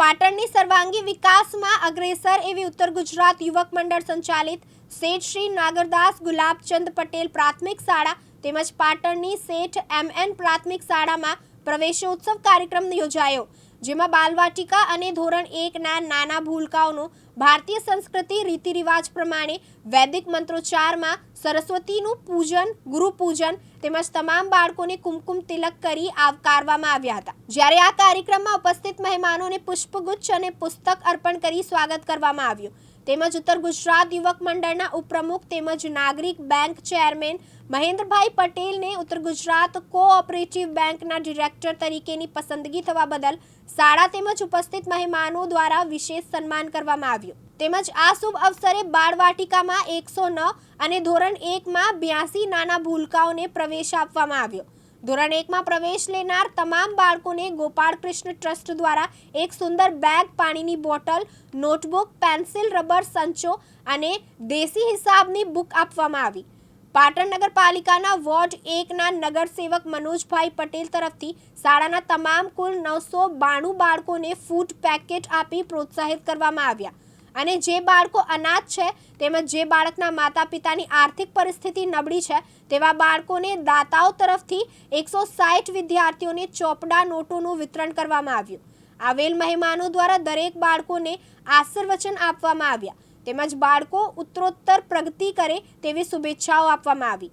પાટણની સર્વાંગી વિકાસમાં અગ્રેસર એવી ઉત્તર ગુજરાત યુવક મંડળ સંચાલિત શેઠ શ્રી નાગરદાસ ગુલાબચંદ પટેલ પ્રાથમિક શાળા તેમજ પાટણની શેઠ એમ એન પ્રાથમિક શાળામાં પ્રવેશોત્સવ કાર્યક્રમ યોજાયો. જેમાં બાલવાટિકા અને ધોરણ એકના નાના ભૂલકાઓનું ભારતીય સંસ્કૃતિ રીતિ રિવાજ પ્રમાણે વૈદિક મંત્રોચ્ચારમાં સરસ્વતીનું પૂજન, ગુરુપૂજન તેમજ તમામ બાળકોને કુમકુમ તિલક કરી આવકારવામાં આવ્યા હતા. જ્યારે આ કાર્યક્રમમાં ઉપસ્થિત મહેમાનોને પુષ્પગુચ્છ અને પુસ્તક અર્પણ કરી સ્વાગત કરવામાં આવ્યું. તેમજ ઉત્તર ગુજરાત યુવક મંડળના ઉપપ્રમુખ તેમજ નાગરિક બેંક ચેરમેન મહેન્દ્રભાઈ પટેલને ઉત્તર ગુજરાત કોઓપરેટિવ બેંકના ડિરેક્ટર તરીકેની પસંદગી થવા બદલ શાળા તેમજ ઉપસ્થિત મહેમાનો દ્વારા વિશેષ સન્માન કરવામાં આવ્યું. તેમજ આ શુભ અવસરે બાળવાટિકામાં એકસો અને ધોરણ એકમાં બ્યાસી નાના ભૂલકાઓને પ્રવેશ આપવામાં આવ્યો. ધોરણ એકમાં પ્રવેશ લેનાર તમામ બાળકોને ગોપાળ કૃષ્ણ ટ્રસ્ટ દ્વારા એક સુંદર બેગ, પાણીની બોટલ, નોટબુક, પેન્સિલ, રબર સંચો અને દેશી હિસાબની બુક આપવામાં આવી. પાટણ નગરપાલિકાના વોર્ડ એકના નગરસેવક મનોજભાઈ પટેલ તરફથી શાળાના તમામ કુલ નવસો બાણું બાળકોને ફૂડ પેકેટ આપી પ્રોત્સાહિત કરવામાં આવ્યા. અને જે બાળકો અનાથ છે, તેમજ જે બાળકના માતા પિતાની આર્થિક પરિસ્થિતિ નબળી છે, તેવા બાળકોને દાતાઓ તરફથી એકસો સાઠ વિદ્યાર્થીઓને ચોપડા નોટોનું વિતરણ કરવામાં આવ્યું. આવેલ મહેમાનો દ્વારા દરેક બાળકોને આશીર્વચન આપવામાં આવ્યા. તેમજ બાળકો ઉત્તરોત્તર પ્રગતિ કરે તેવી શુભેચ્છાઓ આપવામાં આવી.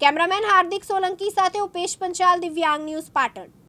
કેમેરામેન હાર્દિક સોલંકી સાથે ઉપેશ પંચાલ, દિવ્યાંગ ન્યૂઝ પાટણ.